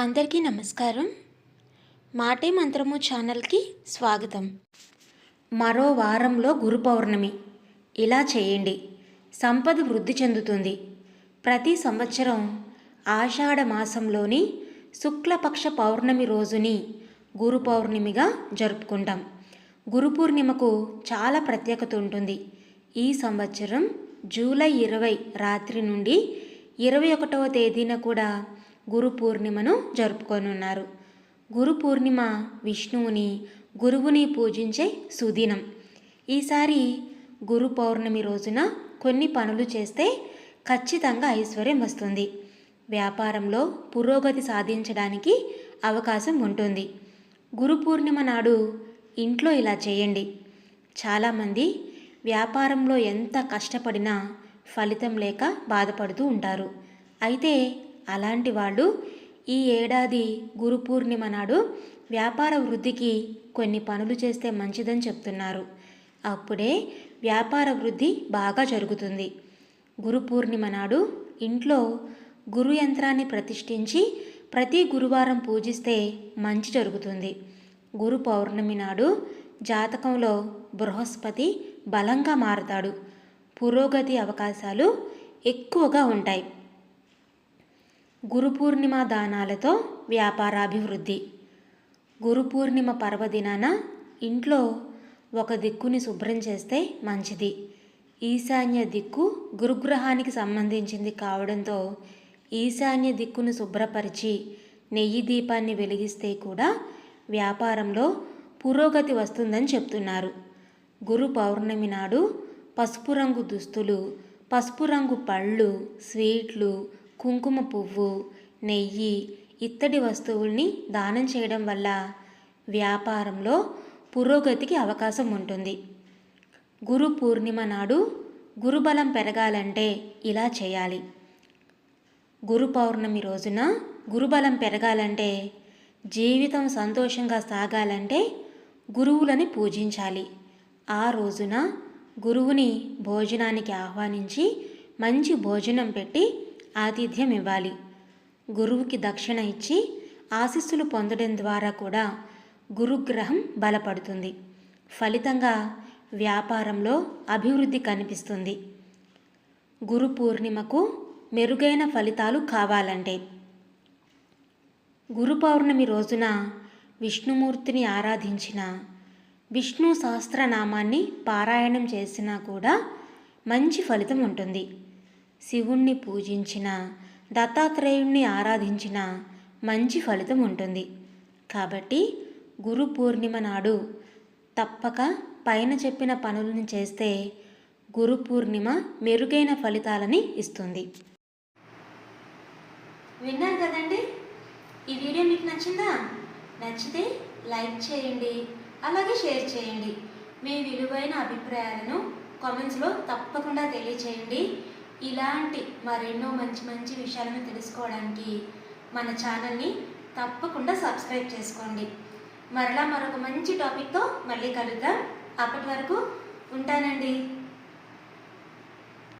అందరికీ నమస్కారం. మాటే మంత్రము ఛానల్కి స్వాగతం. మరో వారంలో గురు పౌర్ణమి. ఇలా చేయండి. సంపద వృద్ధి చెందుతుంది. ప్రతి సంవత్సరం ఆషాఢ మాసంలోని శుక్లపక్ష పౌర్ణమి రోజుని గురు పౌర్ణమిగా జరుపుకుంటాం. గురు పూర్ణిమకు చాలా ప్రత్యేకత ఉంటుంది. ఈ సంవత్సరం జూలై ఇరవై రాత్రి నుండి ఇరవై ఒకటవ తేదీన కూడా గురు పూర్ణిమను జరుపుకొనున్నారు. గురు పూర్ణిమ విష్ణువుని గురువుని పూజించే సుదినం. ఈసారి గురు పౌర్ణమి రోజున కొన్ని పనులు చేస్తే ఖచ్చితంగా ఐశ్వర్యం వస్తుంది. వ్యాపారంలో పురోగతి సాధించడానికి అవకాశం ఉంటుంది. గురు పూర్ణిమ నాడు ఇంట్లో ఇలా చేయండి. చాలామంది వ్యాపారంలో ఎంత కష్టపడినా ఫలితం లేక బాధపడుతూ ఉంటారు. అయితే అలాంటి వాళ్ళు ఈ ఏడాది గురు పూర్ణిమ నాడు వ్యాపార వృద్ధికి కొన్ని పనులు చేస్తే మంచిదని చెప్తున్నారు. అప్పుడే వ్యాపార వృద్ధి బాగా జరుగుతుంది. గురు పూర్ణిమ నాడు ఇంట్లో గురు యంత్రాన్ని ప్రతిష్ఠించి ప్రతి గురువారం పూజిస్తే మంచి జరుగుతుంది. గురు పౌర్ణమి నాడు జాతకంలో బృహస్పతి బలంగా మారతాడు. పురోగతి అవకాశాలు ఎక్కువగా ఉంటాయి. గురు పూర్ణిమ దానాలతో వ్యాపారాభివృద్ధి. గురు పూర్ణిమ పర్వదినాన ఇంట్లో ఒక దిక్కుని శుభ్రం చేస్తే మంచిది. ఈశాన్య దిక్కు గురుగ్రహానికి సంబంధించింది కావడంతో ఈశాన్య దిక్కును శుభ్రపరిచి నెయ్యి దీపాన్ని వెలిగిస్తే కూడా వ్యాపారంలో పురోగతి వస్తుందని చెప్తున్నారు. గురు పౌర్ణమి నాడు పసుపు రంగు దుస్తులు పసుపు రంగు పళ్ళు స్వీట్లు కుంకుమ పువ్వు నెయ్యి ఇత్తడి వస్తువుల్ని దానం చేయడం వల్ల వ్యాపారంలో పురోగతికి అవకాశం ఉంటుంది. గురు పూర్ణిమ నాడు గురుబలం పెరగాలంటే ఇలా చేయాలి. గురు పౌర్ణమి రోజున గురుబలం పెరగాలంటే జీవితం సంతోషంగా సాగాలంటే గురువులని పూజించాలి. ఆ రోజున గురువుని భోజనానికి ఆహ్వానించి మంచి భోజనం పెట్టి ఆతిథ్యం ఇవ్వాలి. గురువుకి దక్షిణ ఇచ్చి ఆశీస్సులు పొందడం ద్వారా కూడా గురుగ్రహం బలపడుతుంది. ఫలితంగా వ్యాపారంలో అభివృద్ధి కనిపిస్తుంది. గురు పూర్ణిమకు మెరుగైన ఫలితాలు కావాలంటే గురు పౌర్ణమి రోజున విష్ణుమూర్తిని ఆరాధించిన విష్ణు సహస్రనామాన్ని పారాయణం చేసినా కూడా మంచి ఫలితం ఉంటుంది. శివుణ్ణి పూజించిన దత్తాత్రేయుణ్ణి ఆరాధించిన మంచి ఫలితం ఉంటుంది. కాబట్టి గురు పూర్ణిమ నాడు తప్పక పైన చెప్పిన పనులను చేస్తే గురు పూర్ణిమ మెరుగైన ఫలితాలని ఇస్తుంది. విన్నారు కదండి? ఈ వీడియో మీకు నచ్చిందా? నచ్చితే లైక్ చేయండి అలాగే షేర్ చేయండి. మీ విలువైన అభిప్రాయాలను కామెంట్స్లో తప్పకుండా తెలియచేయండి. ఇలాంటి మరెన్నో మంచి మంచి విషయాలను తెలుసుకోవడానికి మన ఛానల్ని తప్పకుండా సబ్స్క్రైబ్ చేసుకోండి. మరలా మరొక మంచి టాపిక్తో మళ్ళీ కలుద్దాం. అప్పటి వరకు ఉంటానండి.